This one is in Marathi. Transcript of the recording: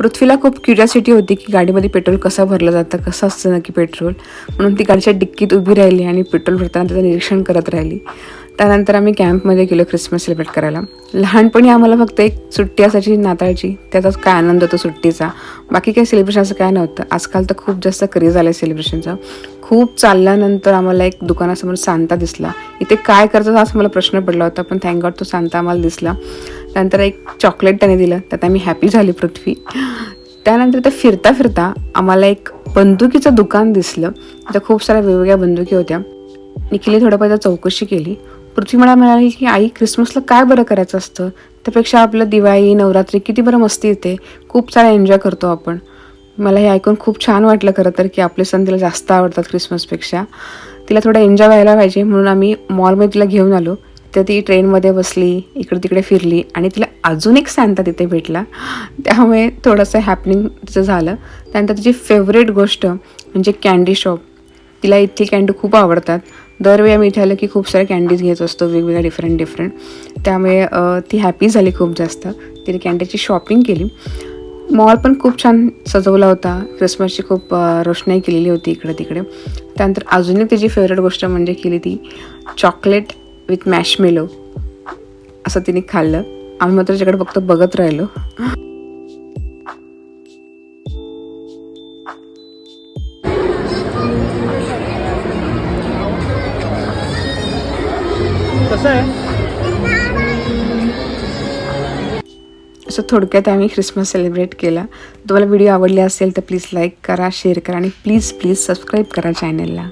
पृथ्वीला खूप क्युरियासिटी होती की गाडीमध्ये पेट्रोल कसं भरलं जातं कसं असतं नक्की पेट्रोल. म्हणून ती गाडीच्या डिक्कीत उभी राहिली आणि पेट्रोल भरताना त्याचं निरीक्षण करत राहिली. त्यानंतर आम्ही कॅम्पमध्ये गेलो ख्रिसमस सेलिब्रेट करायला. लहानपणी आम्हाला फक्त एक सुट्टी असायची नाताळची. त्याचाच काय आनंद होतो सुट्टीचा. बाकी काही सेलिब्रेशन असं काय नव्हतं. आजकाल तर खूप जास्त क्रेज आलं आहे सेलिब्रेशनचा खूप चालल्यानंतर आम्हाला एक दुकानासमोर सांता दिसला. इथे काय करतात असा मला प्रश्न पडला होता पण थँक गॉड तो सांता आम्हाला दिसला. त्यानंतर एक चॉकलेट त्याने दिलं त्यात आम्ही हॅपी झाली पृथ्वी. त्यानंतर ते फिरता फिरता आम्हाला एक बंदुकीचं दुकान दिसलं. तिथं खूप साऱ्या वेगवेगळ्या बंदुकी होत्या. निखिलने थोडं चौकशी केली. पृथ्वी मला म्हणाली की आई क्रिसमसला काय बरं करायचं असतं? त्यापेक्षा आपलं दिवाळी नवरात्री किती बरं मस्ती येते. खूप सारा एन्जॉय करतो आपण. मला हे ऐकून खूप छान वाटलं खरं तर की आपले सण तिला जास्त आवडतात क्रिसमसपेक्षा तिला थोडं एन्जॉय व्हायला पाहिजे म्हणून आम्ही मॉलमध्ये तिला घेऊन आलो. तर ती ट्रेनमध्ये बसली इकडे तिकडे फिरली आणि तिला अजून एक सांता तिथे भेटला. त्यामुळे थोडंसं हॅपनिंग तिचं झालं. त्यानंतर तिची फेवरेट गोष्ट म्हणजे कॅन्डी शॉप तिला इथली कॅन्डी खूप आवडतात. दरवेळी आम्ही इथे आलं की खूप साऱ्या कॅन्डीज घेत असतो वेगवेगळ्या डिफरंट डिफरंट त्यामुळे ती हॅपी झाली खूप जास्त. तिने कॅन्डीची शॉपिंग केली. मॉल पण खूप छान सजवला होता. क्रिसमसची खूप रोषणाई केलेली होती इकडे तिकडे त्यानंतर अजून एक तिची फेवरेट गोष्ट म्हणजे केली ती चॉकलेट विथ मॅशमेलो असं तिने खाल्लं. आम्ही मात्र त्याच्याकडे फक्त बघत राहिलो. असं थोडक्यात आम्ही ख्रिसमस सेलिब्रेट केला. तुम्हाला व्हिडिओ आवडली असेल तर प्लीज लाईक करा शेअर करा आणि प्लीज प्लीज सबस्क्राईब करा चॅनलला